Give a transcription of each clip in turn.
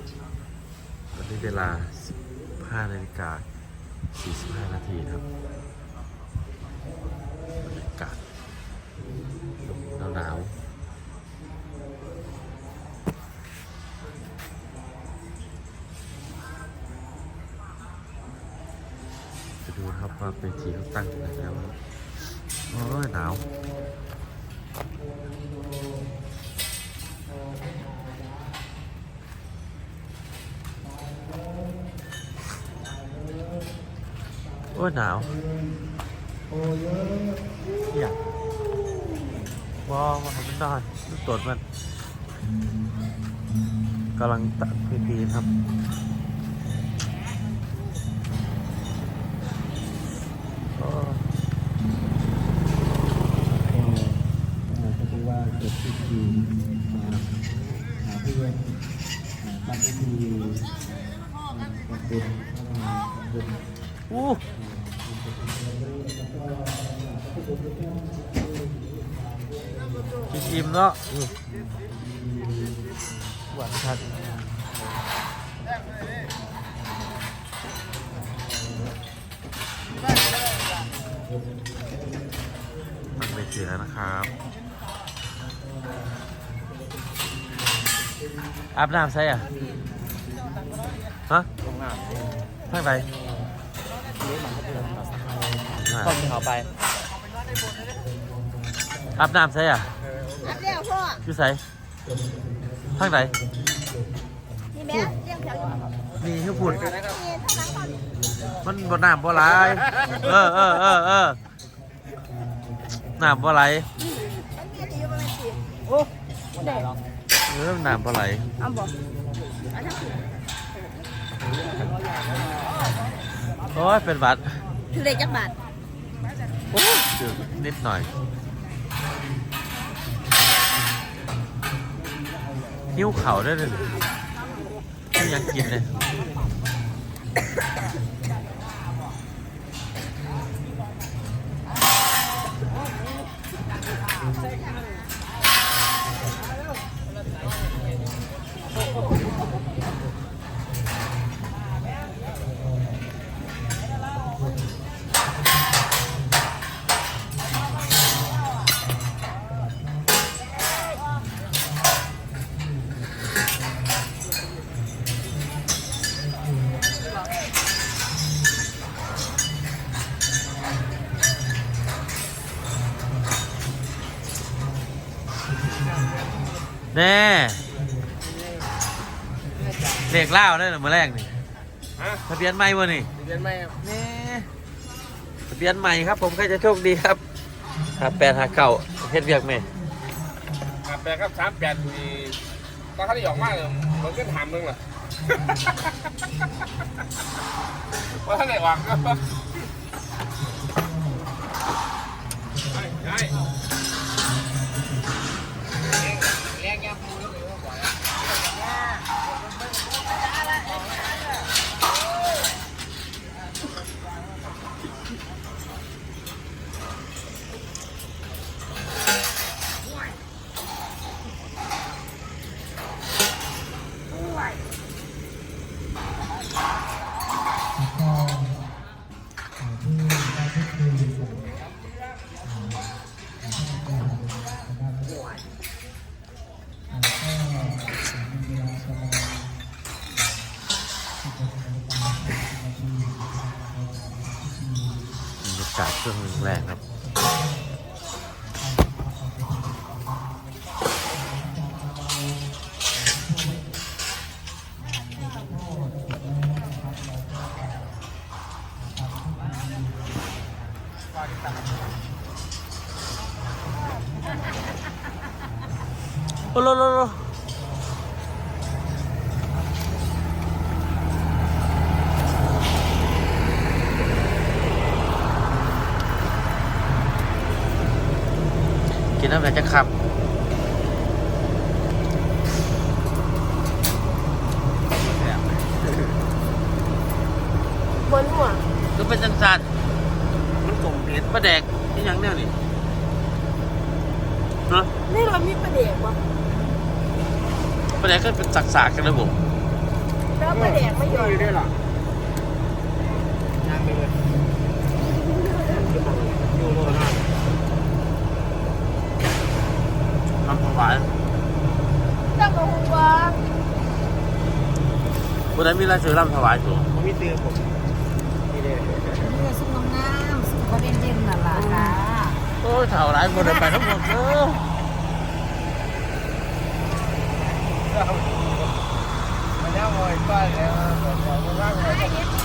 ตอนนี้เวลา 15นาฬิกา45 นาทีครับบรรยากาศหนาวหนาวจะดูครับว่าเวทีเขาตั้งอยู่ไหนแล้วโอ้ยหนาว อ้หนาวอยากว้าวมันนอนตรวจมันกำลังตัดพีพีครับโอ้ก็ก็คื อว่าเกิดพิธีมาหาเพื่อนทำพิธีทำบุญทำบุญอู้อิ่มๆเนาะอู้หวานชัดตั้งไปเสือนะครับอาบน้ำใส่อะฮะตรงหน้าทางไห นนี้มันก็เป็นอ่าต้องเขาไปอาบน้ำใส่อะอันเดียวพ่ออยู่ใส่ทางไหนนี่แม่เรียงแถวอยู่นี่มีให้พูดทั้งนั้นก่อนมันบ่น้ำบ่ไหลายเออเออเออเออน้ำบ่ไหลมันมีดีมันเป็นสีโอ้เด็กเออน้ำบ่ไหลเอาบอกอันนั้นคือ โอ้ยเป็นหวัดคือเด็กจักบาทโอ้ยจืดนิดหน่อย หิ้วเข่าได้เลยไม่อยากกินเลย แน่เด็กเล่าได้หรือมาแรกนี่ฮะทะเบียนใหม่วะนี่เรียนไหมครับนี่ทะเบียนใหม่ครับผมก็จะโชคดีครับหาแปดหาเก่าเฮ็ดเวียกไหมอ่าแปดครับสามแปดมีตอนเขาได้ออกมาเลยมันก็ถามมึงเหรอว่าท่านไหนวางก็ใช่ บรรยากาศช่วงแรงครับโอ้โล กินน้ำไหนจะขับบนหัวก็เป็นจังสันมันกลมเห็ดปลาแดกที่ยังเนี่ยนี่เนาะนี่เรามีประเด็กวะปลาแดกก็เป็นสักๆกันนะผมแล้วประเด็กไม่หยุดได้หรอยังเลยอยู่โน่น นะทำถวายตั้งกับหัวคนนั้นมีรายชื่อรำถวายตัวผมมีเตือนผมนี่เลยเรือสุกน้ำน้ำสุกเขาเด่นเด่นน่ะล่ะค่ะโอ้ยเท่าไรคนเดินไปทั้งหมดเด้อมันยังมอยป้ายแล้วมันว่างเลย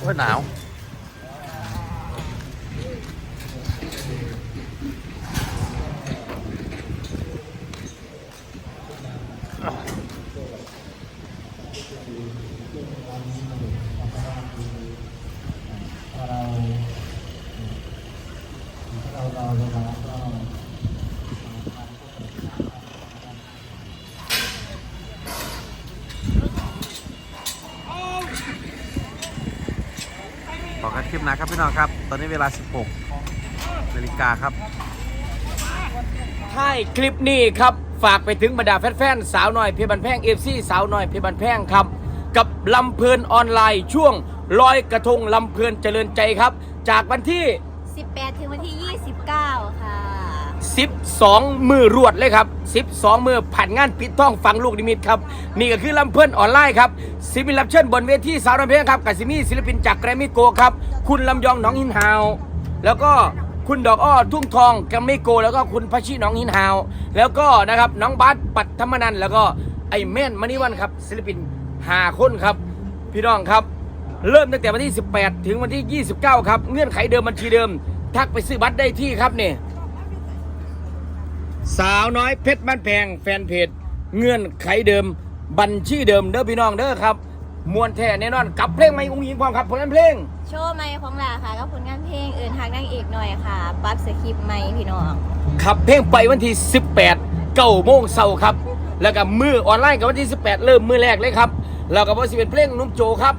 โอ้ยหนาว ถ้าเราถ้าเรารอเวลาก็ ขอกันค ลิปหนะครับพี่น้องครับ ตอนนี้เวลา 16นาฬิกาครับท้ายคลิปนี้ครับ ฝากไปถึงบรรดาแฟนๆ สาวน้อยเพชรบันแพงเอฟซีสาวน้อยเพชรบันแพงครับ กับลำเพลินออนไลน์ช่วงลอยกระทงลำเพลินเจริญใจครับ จากวันที่ 18 ถึงวันที่ 29 ค่ะ 12 มือรวดเลยครับ 12 มือผ่านงานปิดท้องฟังลูกนิมิตครับ นี่ก็คือลำเพลินออนไลน์ครับศิลปินรับเชิญบนเวทีสาวน้อยเพชรครับกับซิมี่ศิลปินจากแกรมมี่โกครับ คุณลำยองหน้องหินฮาว แล้วก็คุณดอกอ้อทุ่งทองแกรมมี่โก แล้วก็คุณพัชชีหน้องหินฮาว แล้วก็นะครับน้องบาสปัตธรรมนันแล้วก็ไอแม่นมณีวันครับศิลปินหาคนครับ พี่น้องครับ เริ่มตั้งแต่วันที่ 18 ถึงวันที่ 29 ครับ เงื่อนไขเดิมบัญชีเดิม ทักไปซื้อบัตรได้ที่ครับเนี่ย สาวน้อยเพชรบ้านแพงแฟนเพจเงื่อนไขเดิม บัญชีเดิมเด้อพี่น้องเด้อครับมวนแท้แน่นอนกับเพลงไม่อุ้งยิงความครับผลงานเพลง โชว์ใหม่ของลาค่ะกับผลงานเพลงเอื่นทางนางเอกหน่อยค่ะปรั๊บสคริปต์ใหม่พี่น้องขับเพลงไปวันที่ 18เก้าโมงเช้าครับ แล้วก็มือออนไลน์กับวันที่ 18 เริ่มมือแรกเลยครับแล้วก็ว่าสิเป็นเพลงนุ่มโจครับ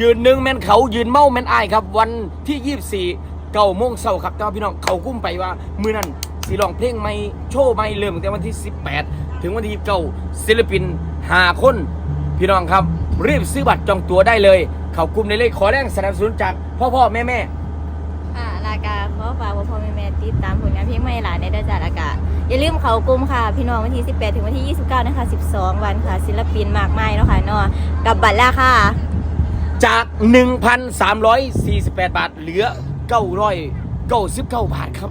ยืนหนึ่งแมนเขายืนเมาแมนอายครับ วันที่ 24เก้าโมงเช้าครับแต่ว่าพี่น้องเขากุ้มไปว่ามือนั้น สิร้องเพลงไม่โชว์ไม่เริ่มตั้งแต่วันที่ 18 ถึงวันที่29ศิลปิน5คน พี่น้องครับ รีบซื้อบัตรจองตั๋วได้เลยเขากลุ่มในเลขขอแรงสนับสนุนจากพ่อพ่อแม่แม่ค่ะลากาขอฝากพ่อพ่อแม่แม่ติดตามผลงานเพลงใหม่หลานในด้านจาลากาอย่าลืมเขากลุ่มค่ะ พี่น้องวันที่ 18 ถึงวันที่ 29 นะคะ 12 วันค่ะ ศิลปินมากมายเนาะค่ะเนาะกับบัตรแล้วค่ะ จาก 1,348 บาท เหลือ 999 บาทครับ